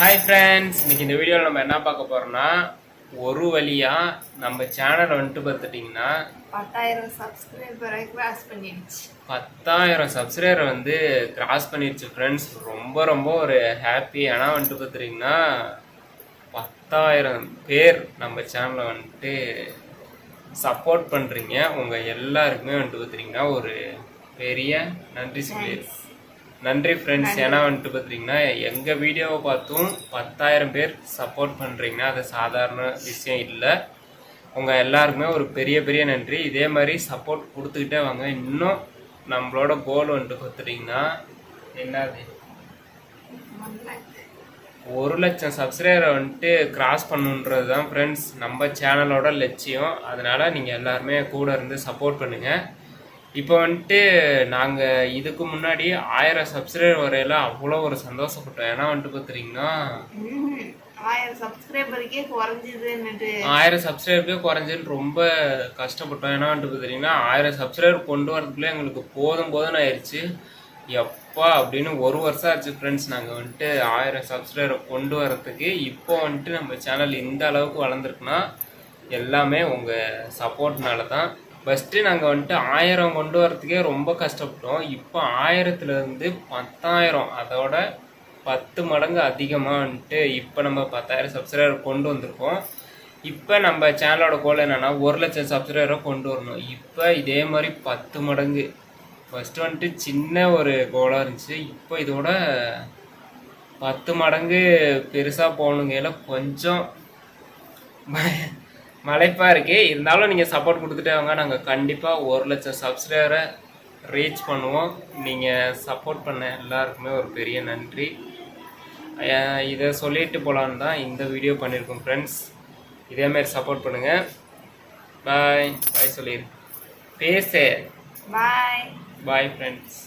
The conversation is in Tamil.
ஹாய் ஃப்ரெண்ட்ஸ் இன்னைக்கு இந்த வீடியோவில் நம்ம என்ன பார்க்க போறோம்னா ஒரு வழியா நம்ம சேனல் வந்துட்டு பார்த்துட்டிங்கன்னா பத்தாயிரம் சப்ஸ்கிரைபரை கிராஸ் பண்ணிடுச்சு. பத்தாயிரம் சப்ஸ்கிரைபர் வந்து கிராஸ் பண்ணிடுச்சு ஃப்ரெண்ட்ஸ் ரொம்ப ரொம்ப ஒரு ஹாப்பி ஆனால் வந்துட்டு பார்த்துட்டிங்கன்னா பத்தாயிரம் பேர் நம்ம சேனலை வந்துட்டு சப்போர்ட் பண்ணுறீங்க உங்கள் எல்லாருக்குமே வந்துட்டு பார்த்துட்டிங்கன்னா ஒரு பெரிய நன்றி சொல்லி நன்றி ஃப்ரெண்ட்ஸ் ஏன்னா வந்துட்டு பார்த்தீங்கன்னா எங்கள் வீடியோவை பார்த்தும் பத்தாயிரம் பேர் சப்போர்ட் பண்ணுறீங்கன்னா அது சாதாரண விஷயம் இல்லை. உங்கள் எல்லாருக்குமே ஒரு பெரிய பெரிய நன்றி. இதே மாதிரி சப்போர்ட் கொடுத்துக்கிட்டே வாங்க. இன்னும் நம்மளோட கோல் வந்துட்டு பார்த்துட்டிங்கன்னா என்னது? ஒரு லட்சம் சப்ஸ்கிரைபரை வந்துட்டு கிராஸ் பண்ணுன்றது தான் ஃப்ரெண்ட்ஸ் நம்ம சேனலோட லட்சியம். அதனால் நீங்கள் எல்லாருமே கூட இருந்து சப்போர்ட் பண்ணுங்கள் இப்போ வந்துட்டு நாங்கள் இதுக்கு முன்னாடி ஆயிரம் சப்ஸ்கிரைபர் வரையில அவ்வளோ ஒரு சந்தோஷப்பட்டோம். ஏன்னா வந்துட்டு பார்த்துட்டிங்கன்னா ம்ஹும். ஆயிரம் சப்ஸ்கிரைபருக்கே குறைஞ்சதுன்னுட்டு. ஆயிரம் சப்ஸ்கிரைபருக்கே குறைஞ்சுன்னு ரொம்ப கஷ்டப்பட்டோம். ஏன்னா வந்துட்டு பார்த்துட்டிங்கன்னா ஆயிரம் சப்ஸ்கிரைபர் கொண்டு வரதுக்குள்ளே எங்களுக்கு போதும் போதும்னு ஆயிடுச்சு எப்பா அப்படின்னு ஒரு வருஷம் ஆச்சு ஃப்ரெண்ட்ஸ் நாங்கள் வந்துட்டு ஆயிரம் சப்ஸ்கிரைபர் கொண்டு வரதுக்கு. இப்போ வந்துட்டு நம்ம சேனல் இந்த அளவுக்கு வளர்ந்துருக்குன்னா எல்லாமே உங்கள் சப்போர்ட்னால தான் ஃபஸ்ட்டு நாங்கள் வந்துட்டு ஆயிரம் கொண்டு வரத்துக்கே ரொம்ப கஷ்டப்பட்டோம். இப்போ ஆயிரத்துலேருந்து பத்தாயிரம் அதோட பத்து மடங்கு அதிகமாக வந்துட்டு இப்போ நம்ம பத்தாயிரம் சப்ஸ்கிரைபர் கொண்டு வந்திருக்கோம். இப்போ நம்ம சேனலோட கோல் என்னென்னா ஒரு லட்சம் சப்ஸ்கிரைபரை கொண்டு வரணும். இப்போ இதே மாதிரி பத்து மடங்கு. ஃபஸ்ட்டு வந்துட்டு சின்ன ஒரு கோலாக இருந்துச்சு. இப்போ இதோட பத்து மடங்கு பெருசாக போகணுங்கையில் கொஞ்சம் பய மலைப்பா இருக்கு. இருந்தாலும் நீங்கள் சப்போர்ட் கொடுத்துட்டே வாங்க. நாங்கள் கண்டிப்பாக ஒரு லட்சம் சப்ஸ்கிரைபரை ரீச் பண்ணுவோம். நீங்கள் சப்போர்ட் பண்ண எல்லாருக்குமே ஒரு பெரிய நன்றி. இதை சொல்லிட்டு போகலான்னு தான் இந்த வீடியோ பண்ணியிருக்கோம் ஃப்ரெண்ட்ஸ் இதேமாரி சப்போர்ட் பண்ணுங்கள் பாய் பாய் சொல்லிடு. பேச. பாய் பாய் ஃப்ரெண்ட்ஸ்